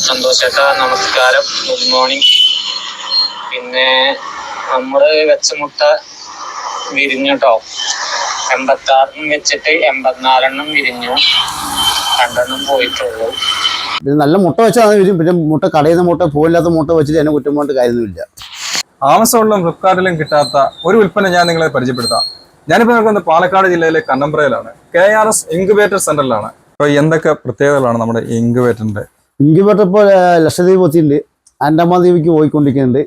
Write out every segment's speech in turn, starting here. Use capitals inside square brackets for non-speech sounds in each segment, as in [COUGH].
സന്തോഷേട്ടാ നമസ്കാരം good morning പിന്നെ നമ്മൾ വെച്ച മുട്ട വിരിഞ്ഞു കേട്ടോ എൺപത്താറെണ്ണം വെച്ചിട്ട് എൺപത്തിനാലെണ്ണം വിരിഞ്ഞു. രണ്ടെണ്ണം പോയിട്ടുള്ളൂ. പിന്നെ നല്ല മുട്ട വെച്ചാൽ അത് വരും പിന്നെ മുട്ട കടയുന്ന നിന്ന് മുട്ട പോയില്ലാത്ത മുട്ട വെച്ചിട്ട് എന്നെ കുറ്റം കൊണ്ട് കാര്യമൊന്നുമില്ല. ആമസോണിലും ഫ്ലിപ്കാർട്ടിലും കിട്ടാത്ത ഒരു ഉൽപ്പന്നം ഞാൻ നിങ്ങളെ പരിചയപ്പെടുത്താം. ഞാനിപ്പോൾ നിൽക്കുന്നത് പാലക്കാട് ജില്ലയിലെ കണ്ണമ്പ്രയിലാണ്. കെ ആർ എസ് ഇൻക്യുബേറ്റർ സെന്ററിലാണ്. അപ്പോൾ എന്തൊക്കെ പ്രത്യേകതകളാണ് നമ്മുടെ ഇൻക്യുബേറ്ററിന്റെ ഇൻക്യുബേറ്റർ ഇപ്പോൾ ലക്ഷദ്വീപ് എത്തിയിട്ടുണ്ട്. ആൻഡമാൻ ദ്വീപിക്ക് പോയിക്കൊണ്ടിരിക്കുന്നുണ്ട്.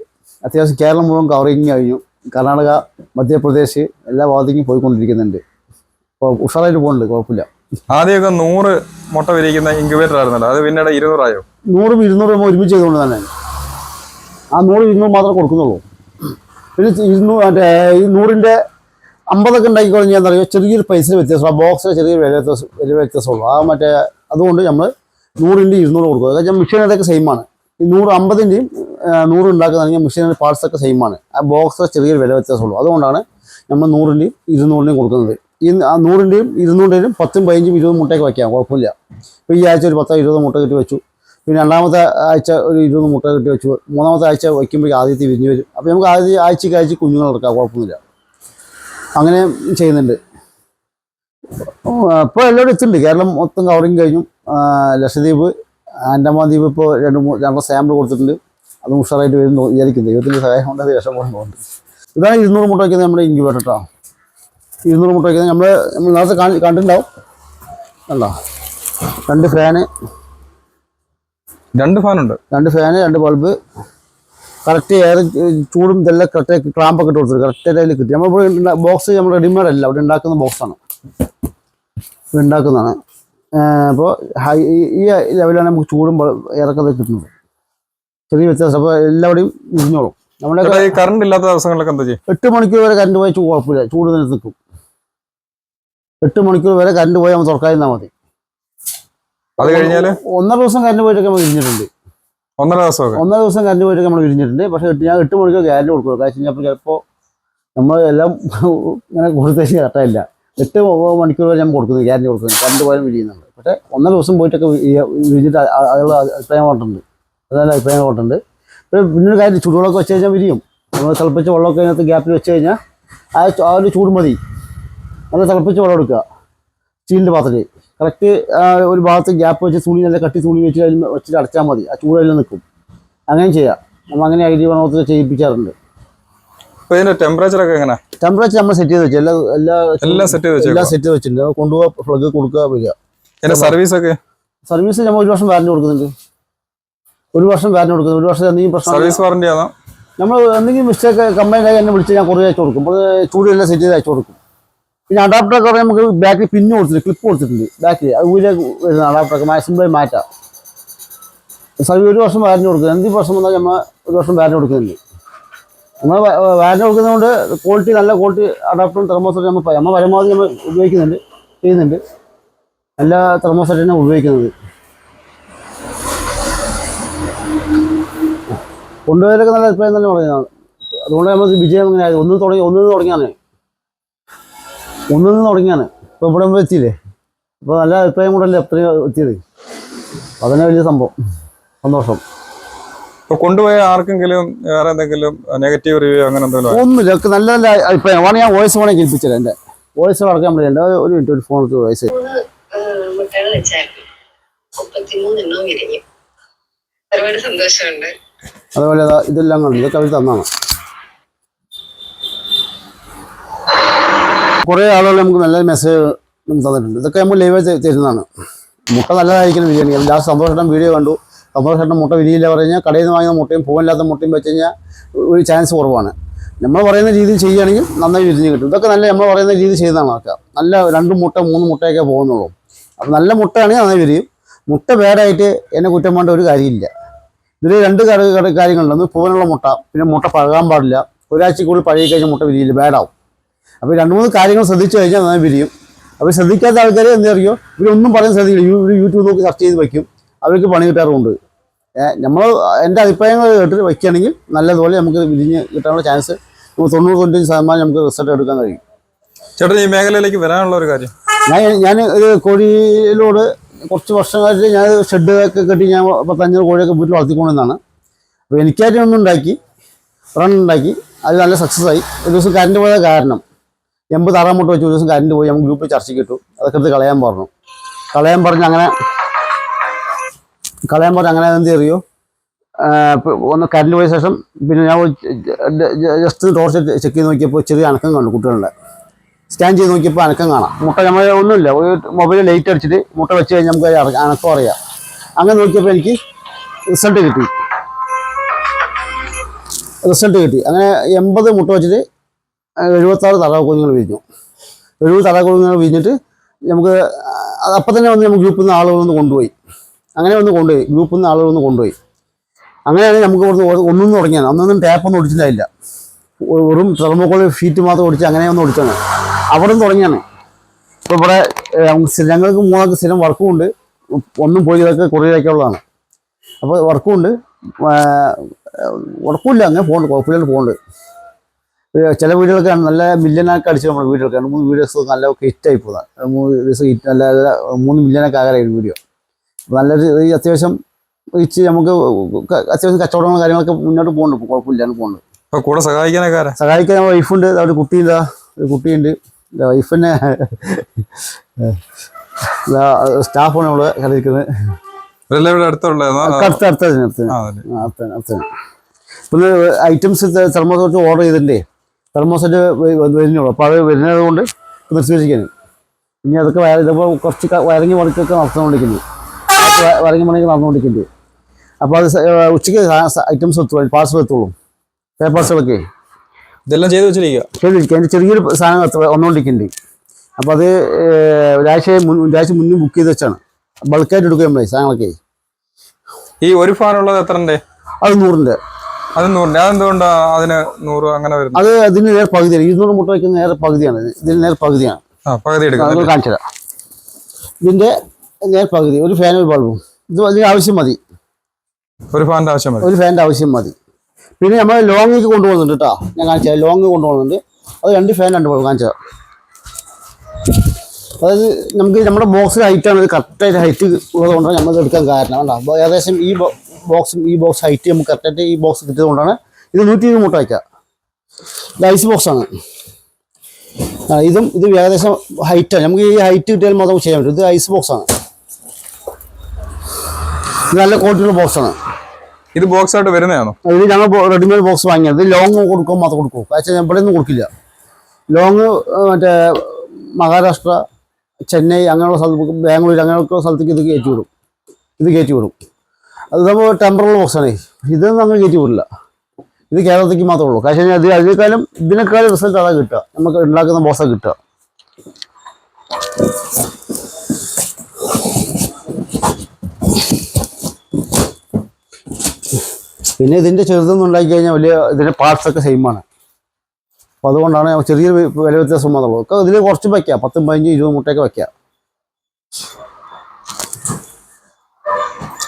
അത്യാവശ്യം കേരളം മുഴുവൻ കവറിങ് കഴിഞ്ഞു. കർണാടക മധ്യപ്രദേശ് എല്ലാ ഭാഗത്തേക്കും പോയിക്കൊണ്ടിരിക്കുന്നുണ്ട്. അപ്പോൾ ഉഷാറായിട്ട് പോകുന്നുണ്ട് കുഴപ്പമില്ല. ആദ്യമൊക്കെ നൂറ് മുട്ട വിരിക്കുന്ന ഇൻക്യുബേറ്റർ ആയിരുന്നല്ലോ. അത് പിന്നീട് ഇരുന്നൂറായോ? നൂറും ഇരുന്നൂറും ഒരുമിച്ച് ചെയ്തുകൊണ്ട് തന്നെ. ആ നൂറ് ഇരുന്നൂറ് മാത്രമേ കൊടുക്കുന്നുള്ളൂ. പിന്നെ ഇരുന്നൂറ് മറ്റേ ഈ നൂറിന്റെ അമ്പതൊക്കെ ഉണ്ടാക്കി കഴിഞ്ഞാൽ എന്താ പറയുക ചെറിയൊരു പൈസ വ്യത്യാസം ആ ബോക്സിന് ചെറിയൊരു വില വ്യത്യാസം വില വ്യത്യാസമുള്ളൂ. ആ മറ്റേ അതുകൊണ്ട് നമ്മൾ നൂറിന്റെ ഇരുന്നൂറ് കൊടുക്കും. അതായത് മെഷീനൊക്കെ സെയിം ആണ്. ഈ നൂറ് അമ്പതിന്റെയും നൂറ് ഉണ്ടാക്കുന്നതാണെങ്കിൽ മെഷീനിന്റെ പാർട്സ് ഒക്കെ സെയിം ആണ്. ആ ബോക്സ് ചെറിയൊരു വില വ്യത്യാസമുള്ളൂ. അതുകൊണ്ടാണ് നമ്മൾ നൂറിന്റെയും ഇരുന്നൂറിന്റെയും കൊടുക്കുന്നത്. ഈ ആ നൂറിന്റെയും ഇരുന്നൂറിന്റെയും പത്തും പതിനഞ്ചും ഇരുപതും മുട്ടയൊക്കെ വയ്ക്കാം കുഴപ്പമില്ല. ഇപ്പോൾ ഈ ആഴ്ച ഒരു പത്തോ ഇരുപത് മുട്ട കിട്ടി വെച്ചു. പിന്നെ രണ്ടാമത്തെ ആഴ്ച ഒരു ഇരുപത് മുട്ട കിട്ടി വെച്ചു. മൂന്നാമത്തെ ആഴ്ച വയ്ക്കുമ്പോഴേക്കും ആദ്യത്തെ വിരിഞ്ഞ് വരും. അപ്പോൾ നമുക്ക് ആദ്യ ആഴ്ചയ്ക്ക് ആഴ്ച കുഞ്ഞുങ്ങൾ എടുക്കാം കുഴപ്പമൊന്നുമില്ല. അങ്ങനെ ചെയ്യുന്നുണ്ട്. ഇപ്പോൾ എല്ലാവരും എത്തുന്നുണ്ട്. കേരളം മൊത്തം കവറിങ് കഴിഞ്ഞു. ലക്ഷദ്വീപ് ആൻഡമാൻ ദ്വീപ് ഇപ്പോൾ രണ്ട് മൂന്ന് രണ്ട് സാമ്പിൾ കൊടുത്തിട്ടുണ്ട്. അതും ഉഷാറായിട്ട് വരും വിചാരിക്കുന്നത് വിചാരിക്കുന്നു. ദൈവത്തിന്റെ സഹായം കൊണ്ട് അത് വിഷം പോകുന്നുണ്ട് ഇതാണ് ഇരുന്നൂറ് മുട്ട വയ്ക്കുന്നത് നമ്മുടെ ഇൻക്യുബേറ്റർ കേട്ടോ ഇരുന്നൂറ് മുട്ട വയ്ക്കുന്നത് നമ്മൾ നമ്മൾ നേരത്തെ കാണി കണ്ടിട്ടുണ്ടാവും. അല്ല രണ്ട് ഫാന് രണ്ട് ഫാനുണ്ട് രണ്ട് ഫാന് രണ്ട് ബൾബ് കറക്റ്റ് എയർ ചൂടും ഇതെല്ലാം കറക്റ്റ് ക്ലാമ്പൊക്കെ ഇട്ട് കൊടുത്തത് കറക്റ്റ് അതിൽ കിട്ടി. നമ്മളിപ്പോൾ ബോക്സ് നമ്മൾ റെഡിമെയ്ഡ് അല്ല. അവിടെ ഉണ്ടാക്കുന്ന ബോക്സാണ് ഇവിടെ ഉണ്ടാക്കുന്നതാണ്. അപ്പോൾ ഹൈ ഈ ലെവലാണ് നമുക്ക് ചൂടും ഇറക്കത് കിട്ടുന്നത്? ചെറിയ വ്യത്യാസം. അപ്പോൾ എല്ലാവരുടെയും ഇരിഞ്ഞോളും നമ്മുടെ കറണ്ട് ഇല്ലാത്ത ദിവസങ്ങളിലൊക്കെ എന്താ ചെയ്യും? എട്ട് മണിക്കൂർ വരെ കറണ്ട് പോയി കുഴപ്പമില്ല. ചൂട് തന്നെ നിൽക്കും. എട്ട് മണിക്കൂർ വരെ കറണ്ട് പോയി നമ്മൾ തുറക്കാതിരുന്നാൽ മതി. അത് കഴിഞ്ഞാൽ? ഒന്നര ദിവസം കറണ്ട് പോയിട്ടൊക്കെ നമ്മൾ ഇരിഞ്ഞിട്ടുണ്ട് ഒന്നര ദിവസം ഒന്നര ദിവസം കറണ്ട് പോയിട്ടൊക്കെ നമ്മൾ ഇരിഞ്ഞിട്ടുണ്ട് പക്ഷേ ഞാൻ എട്ട് മണിക്കൂർ ഗ്യാരണ്ടി കൊടുക്കും കാര്യം കഴിഞ്ഞപ്പോൾ ചിലപ്പോൾ നമ്മൾ എല്ലാം [LAUGHS] ഇങ്ങനെ കൊടുത്തേക്ക് കറക്റ്റായില്ല എട്ട് മണിക്കൂർ വരെ നമ്മൾ കൊടുക്കുന്നത് ഗ്യാരണ്ടി കൊടുക്കുന്നത് കറണ്ട് പോയാലും വിരിയുന്നുണ്ട് പക്ഷേ ഒന്നര ദിവസം പോയിട്ടൊക്കെ വിരിഞ്ഞിട്ട് അ- അ- അതുള്ള അഭിപ്രായം കൊണ്ടുണ്ട് അതല്ല അഭിപ്രായം കൊണ്ടുണ്ട് പിന്നെ പിന്നൊരു കാര്യം ചൂടുവെള്ളമൊക്കെ വെച്ച് കഴിഞ്ഞാൽ വിരിയും. നമ്മൾ തിളപ്പിച്ച വെള്ളമൊക്കെ അതിനകത്ത് ഗ്യാപ്പിൽ വെച്ച് കഴിഞ്ഞാൽ ആ ആ ഒരു ചൂട് മതി. നല്ല തിളപ്പിച്ച വെള്ളം എടുക്കുക. സ്റ്റീലിന്റെ പാത്രത്തിൽ. കറക്റ്റ് ഒരു ഭാഗത്ത് ഗ്യാപ്പ് വെച്ച് തുണി നല്ല കട്ടി തുണി വെച്ച് അതിൽ വെച്ചിട്ട് അടച്ചാൽ മതി. ആ ചൂടെല്ലാം നിൽക്കും. അങ്ങനെ ചെയ്യാം. നമ്മൾ അങ്ങനെ ഐ ഡി വനത്തിൽ ചെയ്യിപ്പിക്കാറുണ്ട് ഇതിന്റെ ടെമ്പറേച്ചർ ഒക്കെ എങ്ങനെ? ടെമ്പറേച്ചർ നമ്മൾ സെറ്റ് ചെയ്ത് വെച്ചു എല്ലാ എല്ലാ എല്ലാം സെറ്റ് ചെയ്ത് എല്ലാം സെറ്റ് ചെയ്ത് വെച്ചിട്ടുണ്ട്. കൊണ്ടുപോകാൻ പ്ലഗ് കൊടുക്കുക വരിക. സർവീസ് ഒക്കെ? സർവീസ് നമ്മൾ ഒരു വർഷം വാറന്റി കൊടുക്കുന്നുണ്ട്. ഒരു വർഷം വാറന്റി കൊടുക്കുന്നു ഒരു വർഷം എന്തെങ്കിലും പ്രശ്നം സർവീസ് വാറന്റി ആണോ? നമ്മൾ എന്തെങ്കിലും മിസ്റ്റേക്ക് കമ്പനി ആയി എന്നെ വിളിച്ച് ഞാൻ കുറേ അയച്ചു കൊടുക്കും. അപ്പോൾ ചൂടെല്ലാം സെറ്റ് ചെയ്ത് അയച്ചു കൊടുക്കും. പിന്നെ അഡാപ്റ്ററൊക്കെ പറഞ്ഞാൽ നമുക്ക് ബാക്കിൽ പിന്ന് കൊടുത്തിട്ടുണ്ട് ക്ലിപ്പ് കൊടുത്തിട്ടുണ്ട് ബാക്കിൽ അത് ഊരെ വരുന്ന അഡാപ്റ്ററൊക്കെ മാക്സിമം മാറ്റാം. സർവീസ് ഒരു വർഷം വാറന്റി കൊടുക്കുന്നത് എന്തെങ്കിലും പ്രശ്നം വന്നാൽ നമ്മൾ ഒരു വർഷം വാറന്റി കൊടുക്കുന്നുണ്ട്. നമ്മൾ വാറന്റി കൊടുക്കുന്നതുകൊണ്ട് ക്വാളിറ്റി നല്ല ക്വാളിറ്റി അഡാപ്റ്ററും തെർമോസും നമ്മൾ നമ്മൾ പരമാവധി നമ്മൾ ഉപയോഗിക്കുന്നുണ്ട് ചെയ്യുന്നുണ്ട്. എല്ലാ തെർമോസെറ്റിനും ഉപയോഗിക്കുന്നത്. കൊണ്ടുപോയാലൊക്കെ നല്ല അഭിപ്രായം തന്നെ പറഞ്ഞതാണ് അതുകൊണ്ട് നമ്മൾ വിജയം അങ്ങനെ ആയത്. ഒന്ന് തുടങ്ങി ഒന്നിൽ നിന്ന് തുടങ്ങിയാണ്. ഒന്നിൽ നിന്ന് തുടങ്ങിയാണ്. ഇപ്പോൾ ഇവിടെ നമ്മൾ എത്തിയില്ലേ? അപ്പോൾ നല്ല അഭിപ്രായം കൊണ്ടല്ലേ അത്രയും എത്തിയത്? അതന്നെ വലിയ സംഭവം. സന്തോഷം. ഇപ്പൊ കൊണ്ടുപോയ ആർക്കെങ്കിലും വേറെ എന്തെങ്കിലും നെഗറ്റീവ് റിവ്യൂ അങ്ങനെ എന്തെങ്കിലും ഒന്നുമില്ല. ഒക്കെ നല്ല നല്ല അഭിപ്രായം. വേണമെങ്കിൽ ഞാൻ വോയിസ് വേണമെങ്കിൽ കേൾപ്പിച്ചില്ല എന്റെ. വോയിസ് അടക്കാൻ പറ്റില്ല. ഒരു മിനിറ്റ് ഒരു ഫോൺ വോയിസ് മുട്ടകൾ വെച്ചായിരുന്നു മുപ്പത്തിമൂന്നെണ്ണം വിരിഞ്ഞു. ഒരുപാട് സന്തോഷമുണ്ട്. അതുപോലെ ഇതെല്ലാം കണ്ടു. ഇതൊക്കെ അവർ തന്നാണ്. കുറേ ആളുകൾ നമുക്ക് നല്ല മെസ്സേജ് തന്നിട്ടുണ്ട്. ഇതൊക്കെ നമ്മൾ ലൈവ് തരുന്നതാണ്. മുട്ട നല്ലതായിരിക്കണം ബിരിയാണി. ലാസ്റ്റ് സന്തോഷം വീഡിയോ കണ്ടു. സന്തോഷം മുട്ട വിരിയില്ല പറഞ്ഞാൽ കടയിൽ നിന്ന് വാങ്ങുന്ന മുട്ടയും പൂവില്ലാത്ത മുട്ടയും വെച്ച് കഴിഞ്ഞാൽ ഒരു ചാൻസ് കുറവാണ്. നമ്മൾ പറയുന്ന രീതിയിൽ ചെയ്യുകയാണെങ്കിൽ നന്നായി വിരിഞ്ഞ് കിട്ടും. ഇതൊക്കെ നല്ല നമ്മൾ പറയുന്ന രീതിയിൽ ചെയ്യുന്നതാണ്. അതൊക്കെ നല്ല രണ്ട് മുട്ട മൂന്ന് മുട്ടയൊക്കെ പോകുന്നുള്ളൂ. അപ്പോൾ നല്ല മുട്ടയാണെങ്കിൽ നന്നായി വിരിയും മുട്ട വേറായിട്ട് എന്നെ കുറ്റം വേണ്ട ഒരു കാര്യമില്ല. ഇതിൽ രണ്ട് കാര്യങ്ങളുണ്ട്. ഒന്ന് പൂവനുള്ള മുട്ട പിന്നെ മുട്ട പഴകാൻ പാടില്ല. ഒരാഴ്ചക്കുള്ളിൽ പഴകി കഴിഞ്ഞാൽ മുട്ട വിരിയില്ല ബാഡാവും. അപ്പോൾ രണ്ട് മൂന്ന് കാര്യങ്ങൾ ശ്രദ്ധിച്ചു കഴിഞ്ഞാൽ നന്നായി വിരിയും. അപ്പോൾ ശ്രദ്ധിക്കാത്ത ആൾക്കാർ എന്താ അറിയോ? ഇവരൊന്നും പറയാൻ ശ്രദ്ധിക്കില്ല. യൂട്യൂബ് നോക്കി സെർച്ച് ചെയ്ത് വയ്ക്കും. അവർക്ക് പണി കിട്ടാറുമുണ്ട് നമ്മൾ എന്റെ അഭിപ്രായങ്ങൾ കേട്ടിട്ട് വയ്ക്കുകയാണെങ്കിൽ നല്ലതുപോലെ നമുക്ക് വിരിഞ്ഞ് കിട്ടാനുള്ള ചാൻസ് തൊണ്ണൂറ് തൊണ്ണൂറ്റഞ്ച് ശതമാനം നമുക്ക് റിസൾട്ട് എടുക്കാൻ കഴിയും. ചേട്ടൻ ഈ മേഖലയിലേക്ക് വരാനുള്ള ഒരു കാര്യം. ഞാൻ ഞാൻ ഒരു കോഴിയിലോട് കുറച്ച് വർഷമായിട്ട് ഞാൻ ഷെഡ് ഒക്കെ കെട്ടി ഞാൻ പത്തഞ്ഞൂറ് കോഴിയൊക്കെ വീട്ടിൽ വളർത്തിക്കൊണ്ടെന്നാണ് അപ്പോൾ എനിക്കായിട്ട് ഒന്നും ഉണ്ടാക്കി ഉണ്ടാക്കി. അത് നല്ല സക്സസ് ആയി. ഒരു ദിവസം കറണ്ട് പോയ കാരണം എൺപത് ആറാം മുട്ട വെച്ച് ഒരു ദിവസം കറണ്ട് പോയി. നമുക്ക് ഗ്രൂപ്പിൽ ചർച്ചയ്ക്ക് ഇട്ടു. അതൊക്കെ എടുത്ത് കളയാൻ പറഞ്ഞു. കളയാൻ പറഞ്ഞ് അങ്ങനെ കളയാൻ പറഞ്ഞ് അങ്ങനെ എന്ത് അറിയോ ഒന്ന് കറണ്ട് പോയ ശേഷം പിന്നെ ഞാൻ ജസ്റ്റ് ടോർച്ച് ചെക്ക് ചെയ്ത് നോക്കിയപ്പോൾ ചെറിയ അണക്കം കണ്ടു കുട്ടികളുടെ. സ്കാൻ ചെയ്ത് നോക്കിയപ്പോൾ അനക്കം കാണാം. മുട്ട നമ്മൾ ഒന്നുമില്ല. ഒരു മൊബൈൽ ലൈറ്റ് അടിച്ചിട്ട് മുട്ട വെച്ച് കഴിഞ്ഞാൽ നമുക്ക് അനക്കം അറിയാം. അങ്ങനെ നോക്കിയപ്പോൾ എനിക്ക് റിസൾട്ട് കിട്ടി. റിസൾട്ട് കിട്ടി. അങ്ങനെ എൺപത് മുട്ട വെച്ചിട്ട് എഴുപത്താറ് തറ കുഞ്ഞുങ്ങൾ വിരിഞ്ഞു. എഴുപത് തറ കുഞ്ഞുങ്ങൾ വിരിഞ്ഞിട്ട് നമുക്ക് അപ്പം തന്നെ വന്ന് നമുക്ക് ഗ്രൂപ്പിൽ നിന്ന് ആളുകൾ ഒന്ന് കൊണ്ടുപോയി. അങ്ങനെ ഒന്ന് കൊണ്ടുപോയി. ഗ്രൂപ്പിൽ നിന്ന് ആളുകൾ ഒന്ന് കൊണ്ടുപോയി. അങ്ങനെയാണ് നമുക്ക് ഇവിടുന്ന് ഒന്നും തുടങ്ങിയത് അന്നൊന്നും ടാപ്പൊന്നും ഒടിച്ചിട്ടില്ല വെറും തെർമോക്കോൾ ഷീറ്റ് മാത്രം ഒടിച്ച് അങ്ങനെ ഒന്ന് ഒടിച്ചാണ് അവിടെ നിന്ന് തുടങ്ങിയാണ്. ഇപ്പോൾ ഇവിടെ ഞങ്ങൾക്ക് മൂന്നാൾക്ക് സ്ഥിരം വർക്കും ഉണ്ട് ഒന്നും പോയി ഇതൊക്കെ കുറേയൊക്കെ ഉള്ളതാണ് അപ്പോൾ വർക്കും ഉണ്ട് ഉറപ്പില്ല അങ്ങനെ പോകുന്നുണ്ട് കുഴപ്പമില്ലാണ്ട് പോകുന്നുണ്ട് ഏഹ്, ചില വീഡിയോകളൊക്കെ നല്ല മില്യനൊക്കെ അടിച്ചു നമ്മുടെ വീടുകളൊക്കെ. രണ്ട് മൂന്ന് വീഡിയോസ് നല്ല ഹിറ്റായി പോകുന്നത് മൂന്ന് ദിവസം ഹിറ്റ് നല്ല മൂന്ന് മില്യനൊക്കെ ആകാറായി വീഡിയോ നല്ലൊരു ഈ അത്യാവശ്യം ഇച്ച് നമുക്ക് അത്യാവശ്യം കച്ചവടങ്ങളും കാര്യങ്ങളൊക്കെ മുന്നോട്ട് പോകുന്നുണ്ട് കുഴപ്പമില്ലാണ്ട് പോകുന്നുണ്ട് കൂടെ സഹായിക്കാനൊക്കെ സഹായിക്കാൻ വൈഫുണ്ട് അവിടെ കുട്ടിയില്ല ഒരു കുട്ടിയുണ്ട്. വൈഫിനെ സ്റ്റാഫാണ് നമ്മൾ കളിക്കുന്നത്. പിന്നെ ഐറ്റംസ് തെർമോസ് കുറച്ച് ഓർഡർ ചെയ്തിട്ടുണ്ടേ. തെർമോസെറ്റ് വരുന്നുള്ളൂ. അപ്പോൾ അത് വരുന്നത് കൊണ്ട് നിർത്തിവെച്ചിരിക്കുന്നു ഇനി അതൊക്കെ വയർ ഇതിപ്പോൾ കുറച്ച് വയറിങ് പണിക്കൊക്കെ നടന്നുകൊണ്ടിരിക്കുന്നു വയറിങ് പണിയൊക്കെ നടന്നുകൊണ്ടിരിക്കുന്നുണ്ട്. അപ്പോൾ അത് ഉച്ചയ്ക്ക് ഐറ്റംസ് എത്തുള്ളൂ പാർസൽ എത്തുള്ളൂ പേപ്പേഴ്സുകളൊക്കെ ഇതെല്ലാം ചെയ്ത് വെച്ചിരിക്കുക ചെറിയൊരു സാധനം ഒന്നുകൊണ്ടിരിക്കുന്നുണ്ട് വന്നുകൊണ്ടിരിക്കുന്നുണ്ട് അപ്പോൾ അത് ഒരാഴ്ച മുൻ ഒരാഴ്ച മുന്നേ ബുക്ക് ചെയ്ത് വെച്ചാണ്. ബൾക്കായിട്ട് എടുക്കുക നമ്മളെ സാധനങ്ങളൊക്കെ. ഈ ഒരു ഫാൻ ഉള്ളത് എത്രണ്ടേ? അത് നൂറിന്റെ അത് നൂറിന്റെ. അതെന്തുകൊണ്ടാ അതിന് നൂറ് അങ്ങനെ വരുന്നത്? അത് അതിന് നേരെ പകുതിയാണ്. ഇരുന്നൂറ് മുട്ട വയ്ക്കുന്ന നേരെ പകുതിയാണ്. ഇത്. ഇതിന് നേരെ പകുതിയാണ്. പകുതി കാണിച്ചു തരാം. ഇതിന്റെ നേരെ പകുതി. ഒരു ഫാൻ ഒരു ബൾബും ഇത് അതിന് ആവശ്യം മതി. ഒരു ഫാനിന്റെ ആവശ്യം മതി. ഒരു ഫാനിന്റെ ആവശ്യം മതി. പിന്നെ നമ്മൾ ലോങ്ങിലേക്ക് കൊണ്ടുപോകുന്നുണ്ട് കേട്ടോ. ഞാൻ കാണിച്ചു തരാം. ലോങ് കൊണ്ടുപോകുന്നുണ്ട്. അത് രണ്ട് ഫാൻ രണ്ട് ബൾബ് കാണിച്ചു തരാം. അതായത് നമുക്ക് നമ്മുടെ ബോക്സ് ഹൈറ്റാണ് ഇത് കറക്റ്റായിട്ട് ഹൈറ്റ് ഉള്ളതുകൊണ്ടാണ് നമ്മൾ എടുക്കാൻ കാരണം. അപ്പോൾ ഏകദേശം ഈ ബോക്സും ഈ ബോക്സ് ഹൈറ്റ് നമുക്ക് കറക്റ്റായിട്ട് ഈ ബോക്സ് കിട്ടിയതുകൊണ്ടാണ് ഇത് നൂറ്റി ഇരുപത് മുട്ട വയ്ക്കുക. ഇത് ഐസ് ബോക്സാണ് ഇതും ഇത് ഏകദേശം ഹൈറ്റാണ് നമുക്ക് ഈ ഹൈറ്റ് കിട്ടിയാൽ മാത്രം ചെയ്യാൻ പറ്റും. ഇത് ഐസ് ബോക്സാണ് നല്ല ക്വാളിറ്റിയുള്ള ബോക്സാണ് ഇത് ബോക്സ് ആയിട്ട് വരുന്നതാണോ? ഇത് ഞങ്ങൾ റെഡിമെയ്ഡ് ബോക്സ് വാങ്ങിയത്. ഇത് ലോങ് കൊടുക്കും മാത്രം കൊടുക്കും പക്ഷേ ഇവിടെ ഒന്നും കൊടുക്കില്ല. ലോങ് മറ്റേ മഹാരാഷ്ട്ര ചെന്നൈ അങ്ങനെയുള്ള സ്ഥലത്ത് ബാംഗ്ലൂർ അങ്ങനെയുള്ള സ്ഥലത്തേക്ക് ഇത് കയറ്റി വിടും. ഇത് കയറ്റി വിടും. അത് നമ്മൾ ടെമ്പറൽ ബോക്സാണ് ഇതൊന്നും നമ്മൾ കയറ്റി വിടില്ല. ഇത് കേരളത്തേക്ക് മാത്രമേ ഉള്ളൂ. പക്ഷേ അത് അതിനേക്കാളും ഇതിനേക്കാളും റിസൾട്ട് അതാ കിട്ടുക. നമുക്ക് ഉണ്ടാക്കുന്ന ബോക്സാണ് കിട്ടുക. പിന്നെ ഇതിന്റെ ചെറുതൊന്നും ഉണ്ടാക്കി കഴിഞ്ഞാൽ വലിയ ഇതിന്റെ പാർട്സ് ഒക്കെ സെയിമാണ് അപ്പോൾ അതുകൊണ്ടാണ് ചെറിയ വില വ്യത്യാസം വന്നുള്ളത് ഒക്കെ ഇതിൽ കുറച്ച് വയ്ക്കാം പത്തും പതിനഞ്ചും ഇരുപത് മുട്ടയൊക്കെ വയ്ക്കാം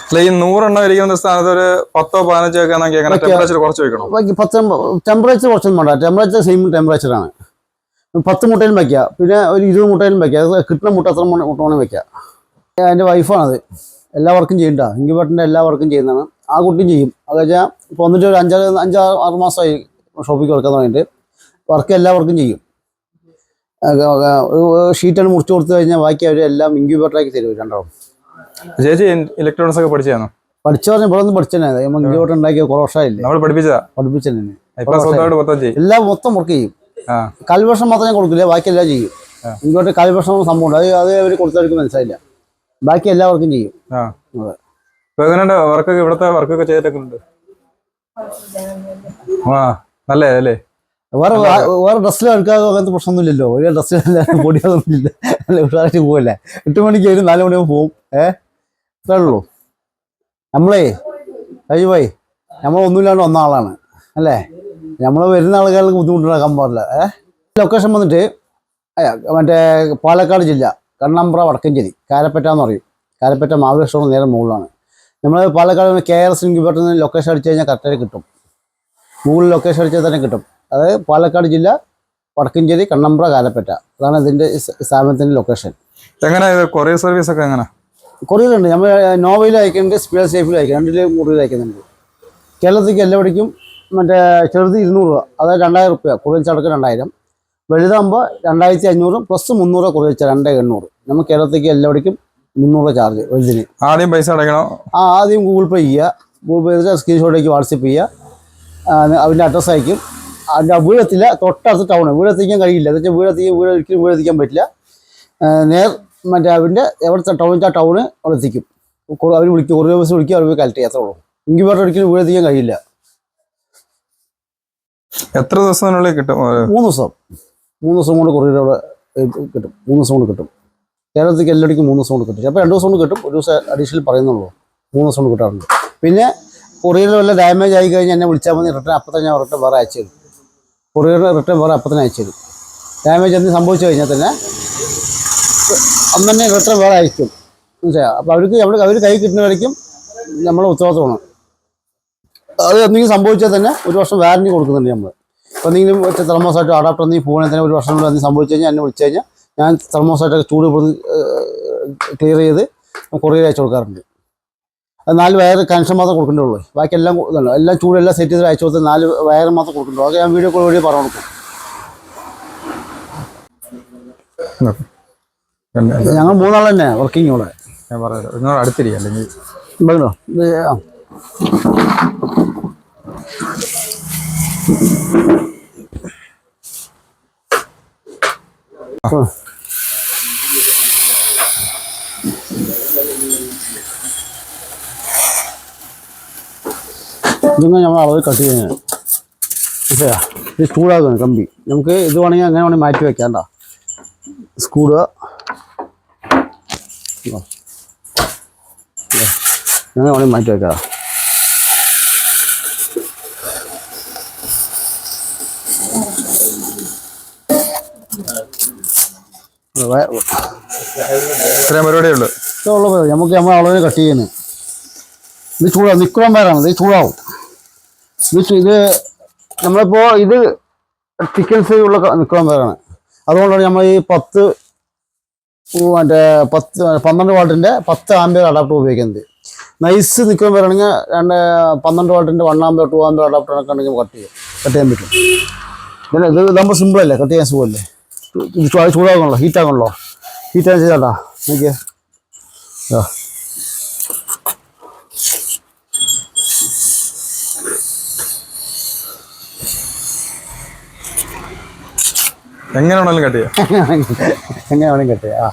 അല്ല ഈ നൂറെണ്ണം ഇരിക്കുന്ന സ്ഥാനത്ത് ഒരു പത്തോ പതിനഞ്ചോ ഒക്കെ വെക്കാം. ടെമ്പറേച്ചർ കുറച്ച് വെക്കണം? പത്ത് ടെമ്പറേച്ചർ കുറച്ചൊന്നും വേണ്ട. ടെമ്പറേച്ചർ സെയിം ടെമ്പറേച്ചറാണ് പത്ത് മുട്ടയിലും വയ്ക്കുക പിന്നെ ഒരു ഇരുപത് മുട്ടയിലും വയ്ക്കുക അത് കിട്ടുന്ന മുട്ട എത്ര മുട്ട വേണമെങ്കിൽ വയ്ക്കുക എന്റെ വൈഫാണത് എല്ലാ വർക്കും ചെയ്യണ്ട. ഇൻക്യുബേറ്ററിന്റെ എല്ലാ വർക്കും ചെയ്യുന്നതാണ്. ആ കുട്ടിയും ചെയ്യും. അത് വെച്ചാൽ ഇപ്പോൾ വന്നിട്ട് ഒരു അഞ്ചാറ് അഞ്ചാറ് ആറ് മാസമായി ഷോപ്പിൽ കിടക്കാൻ തുടങ്ങിയിട്ട്. വർക്ക് എല്ലാ വർക്കും ചെയ്യും ഷീറ്റാണ് മുറിച്ച് കൊടുത്തു കഴിഞ്ഞാൽ ബാക്കി അവർ എല്ലാം ഇൻക്യൂബേറ്ററാക്കി തരും രണ്ടാളും. ചേച്ചി ഇലക്ട്രോണിക്സ് ഒക്കെ പഠിച്ചതാണോ? പഠിച്ചു പറഞ്ഞാൽ ഇവിടെ ഒന്നും പഠിച്ചതന്നെ നമ്മൾ ഇൻക്യൂബേറ്റർ ഉണ്ടാക്കിയ കുറേ വർഷമായില്ലേ? നമ്മൾ പഠിപ്പിച്ചതാ? പഠിപ്പിച്ചതന്നെ. എല്ലാം മൊത്തം വർക്ക് ചെയ്യും. കാൽവർഷം മാത്രം ഞാൻ കൊടുക്കില്ല ബാക്കി എല്ലാം ചെയ്യും. ഇൻക്യൂബേറ്റർ കൽവർഷം സംഭവം അത് അത് അവർ കൊടുത്തവർക്ക് മനസ്സിലായില്ല. ബാക്കി എല്ലാവർക്കും ചെയ്യും. അതെ. എങ്ങനെയുണ്ട്? വർക്കൊക്കെ ഇവിടുത്തെ വർക്കൊക്കെ ചെയ്തിട്ടൊക്കെ ഉണ്ട് ആ നല്ലേ അല്ലേ വേറെ വേറെ ഡ്രസ്സിലും എടുക്കാതെ അങ്ങനത്തെ പ്രശ്നമൊന്നുമില്ലല്ലോ. ഒരു ഡ്രസ്സിലും പൊടിയാതൊന്നുമില്ല നല്ല ഉഷാറായിട്ട് പോവല്ലേ? എട്ട് മണിക്ക് വരും നാല് മണിയാകുമ്പോൾ പോവും. ഏഹ് ഇത്രേ ഉള്ളൂ. നമ്മളേ കഴിവായി നമ്മളൊന്നുമില്ലാണ്ട് വന്ന ആളാണ്. അല്ലേ? നമ്മൾ വരുന്ന ആൾക്കാർക്ക് ബുദ്ധിമുട്ടുണ്ടാക്കാൻ പാടില്ല. ഏഹ് ലൊക്കേഷൻ വന്നിട്ട് മറ്റേ പാലക്കാട് ജില്ല കണ്ണമ്പ്ര വടക്കഞ്ചേരി കാരപ്പറ്റ എന്ന് പറയും. കാരപ്പറ്റ മാവേശ്വരം നേരെ മുകളിലാണ്. നമ്മൾ പാലക്കാട് കെ ആർ എസ് ഇൻക്യുബേറ്ററിന് ലൊക്കേഷൻ അടിച്ചു കഴിഞ്ഞാൽ കറക്റ്റായിട്ട് കിട്ടും. ഗൂഗിൾ ലൊക്കേഷൻ അടിച്ചാൽ തന്നെ കിട്ടും. അതായത് പാലക്കാട് ജില്ല വടക്കഞ്ചേരി കണ്ണമ്പ്ര കാലപ്പേറ്റ അതാണ് ഇതിന്റെ സ്ഥാപനത്തിന്റെ ലൊക്കേഷൻ എങ്ങനെ കൊറിയർ സർവീസ് ഒക്കെ എങ്ങനെ? കൊറിയർ ഉണ്ട്. നമ്മൾ നോവയിൽ അയക്കുന്നുണ്ട് സ്പീഡ് സേഫിൽ അയക്കും രണ്ടിലും കൊറിയർ അയക്കുന്നുണ്ട്. കേരളത്തിലേക്ക് എല്ലാവിടേക്കും മറ്റേ ചെറുത് ഇരുന്നൂറ് രൂപ. അതായത് രണ്ടായിരം റുപ്യ. കൊറിയർ ചടക്ക് രണ്ടായിരം. വലുതാകുമ്പോൾ രണ്ടായിരത്തി അഞ്ഞൂറും പ്ലസ് മുന്നൂറ് ചാർജ് രണ്ടേ എണ്ണൂറ്. നമ്മൾ കേരളത്തിലേക്ക് എല്ലാവിടേക്കും മുന്നൂറ് ചാർജ് വലുതിന് ആദ്യം പൈസ അടയ്ക്കണോ. ആ ആദ്യം ഗൂഗിൾ പേ ചെയ്യുക. ഗൂഗിൾ പേ ചെയ്തിട്ട് സ്ക്രീൻഷോട്ടേക്ക് വാട്സപ്പ് ചെയ്യുക. അതിന്റെ അഡ്രസ്സ് അയക്കും. അതിന്റെ വീഴത്തില്ല തൊട്ടടുത്ത് ടൗണ് വീടെത്തിക്കാൻ കഴിയില്ല. എന്ന് വെച്ചാൽ വീട് ഒരിക്കലും വീടെത്തിക്കാൻ പറ്റില്ല. നേർ മറ്റേ അവന്റെ എവിടുത്തെ ടൗൺ ആ ടൗണ് അവിടെ എത്തിക്കും. അവർ വിളിക്കും. കുറേ ബസ് വിളിക്കും അവർ പോയി കളക്ട് ചെയ്യത്തേ ഉള്ളൂ. ഇൻക്യുബേറ്റർ ഒരിക്കലും വീടെത്തിക്കാൻ കഴിയില്ല. എത്ര ദിവസത്തിനുള്ളിൽ കിട്ടും? മൂന്ന് ദിവസം. മൂന്ന് ദിവസം കൊണ്ട് കൊറിയർ അവിടെ ഏ, കിട്ടും. മൂന്ന് ദിവസം കൊണ്ട് കിട്ടും. കേരളത്തിലേക്ക് എല്ലായിടക്കും മൂന്ന് ദിവസം കൊണ്ട് കിട്ടും. ചിലപ്പോൾ രണ്ട് ദിവസം കൊണ്ട് കിട്ടും ഒരു ദിവസം അഡീഷണൽ പറയുന്നുള്ളൂ. മൂന്ന് ദിവസം കൊണ്ട് കിട്ടാറുണ്ട്. പിന്നെ കൊറിയറിൽ വല്ല ഡാമേജ് ആയി കഴിഞ്ഞാൽ എന്നെ വിളിച്ചാൽ മതി റിട്ടേൺ അപ്പം തന്നെ ഞാൻ റിട്ടേൺ വേറെ അയച്ചു തരും. കൊറിയറിന് റിട്ടേൺ വേറെ അപ്പം തന്നെ അയച്ചു തരും. ഡാമേജ് എന്തെങ്കിലും സംഭവിച്ചു കഴിഞ്ഞാൽ തന്നെ അന്ന് തന്നെ റിട്ടേൺ വേറെ അയക്കും. മനസ്സിലായോ? അപ്പോൾ അവർക്ക് നമ്മൾ അവർ കൈ കിട്ടുന്ന വരയ്ക്കും നമ്മളെ ഉത്തരവാദിത്തമാണ് അത് എന്തെങ്കിലും സംഭവിച്ചാൽ തന്നെ ഒരു വർഷം വാറണ്ടി കൊടുക്കുന്നുണ്ട് നമ്മൾ എന്തെങ്കിലും തെർമോസായിട്ട് അഡാപ്റ്റർ എന്തെങ്കിലും പോകണേ തന്നെ ഒരു വർഷം എന്തെങ്കിലും സംഭവിച്ചു കഴിഞ്ഞാൽ എന്നെ വിളിച്ചു കഴിഞ്ഞാൽ ഞാൻ തെർമോസായിട്ടൊക്കെ ചൂട് ക്ലിയർ ചെയ്ത് കൊറിയർ അയച്ചു കൊടുക്കാറുണ്ട്. അത് നാല് വയർ കണക്ഷൻ മാത്രം കൊടുക്കേണ്ടുള്ളൂ. ബാക്കി എല്ലാം എല്ലാം ഇതുണ്ട് എല്ലാം ചൂടെല്ലാം സെറ്റ് ചെയ്ത് അയച്ചു കൊടുത്ത് നാല് വയർ മാത്രം കൊടുക്കുന്നുള്ളൂ അതൊക്കെ ഞാൻ വീഡിയോ കോൾ വഴി പറഞ്ഞു കൊടുക്കും. ഞങ്ങൾ മൂന്നാൾ തന്നെ വർക്കിംഗ് ഇവിടെ. ഞാൻ പറയാം. നിങ്ങൾ അടുത്തിരിക്കുക അല്ലെങ്കിൽ പറഞ്ഞോ ആ. ഇതൊന്നും നമ്മൾ അളവ് കട്ട് ചെയ്യുന്നത് മനസ്സിലാ ഇത് ചൂടാകുന്നു കമ്പി. നമുക്ക് ഇത് വേണമെങ്കിൽ അങ്ങനെ വേണമെങ്കിൽ മാറ്റി വെക്കാണ്ട. സ്കൂടുക അങ്ങനെ വേണമെങ്കിൽ മാറ്റി വെക്കാം. ഇത്രയും പരിപാടിയേ ഉള്ളൂ. നമുക്ക് നമ്മൾ അളവിന് കട്ട് ചെയ്യുന്നത്. ഇത് ചൂടാവും നിക്കുളം പേരാണ് ഇത് ചൂടാവും. ഇത് ഇത് നമ്മളിപ്പോൾ ഇത് ചിക്കൻസ് ഉള്ള നിൽക്കാൻ നിക്കുളം പേരാണ്. അതുകൊണ്ടാണ് നമ്മൾ ഈ പത്ത് മറ്റേ പത്ത് പന്ത്രണ്ട് വാട്ടിന്റെ പത്ത് ആമ്പിയർ അഡാപ്റ്റർ ഉപയോഗിക്കുന്നത്. നൈസ് നിൽക്കാൻ വരണമെങ്കിൽ രണ്ട് പന്ത്രണ്ട് വാട്ടിന്റെ വൺ ആമ്പിയർ ടു ആമ്പിയർ അഡാപ്റ്ററൊക്കെ ഉണ്ടെങ്കിൽ കട്ട് ചെയ്യും. കട്ട് ചെയ്യാൻ പറ്റും. പിന്നെ ഇത് നമ്മൾ സിമ്പിളല്ലേ കട്ട് ചെയ്യാൻ സുഖമല്ലേ? ചൂടാകണല്ലോ ഹീറ്റ് ആകണല്ലോ ഹീറ്റ് ആയി ചെയ്താട്ടാ നോക്കിയേ. എങ്ങനെ വേണമെങ്കിലും കട്ട് ചെയ്യാം. എങ്ങനെ വേണമെങ്കിലും കട്ട് ചെയ്യാം. ആ.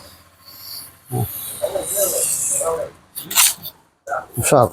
ഉഷാർ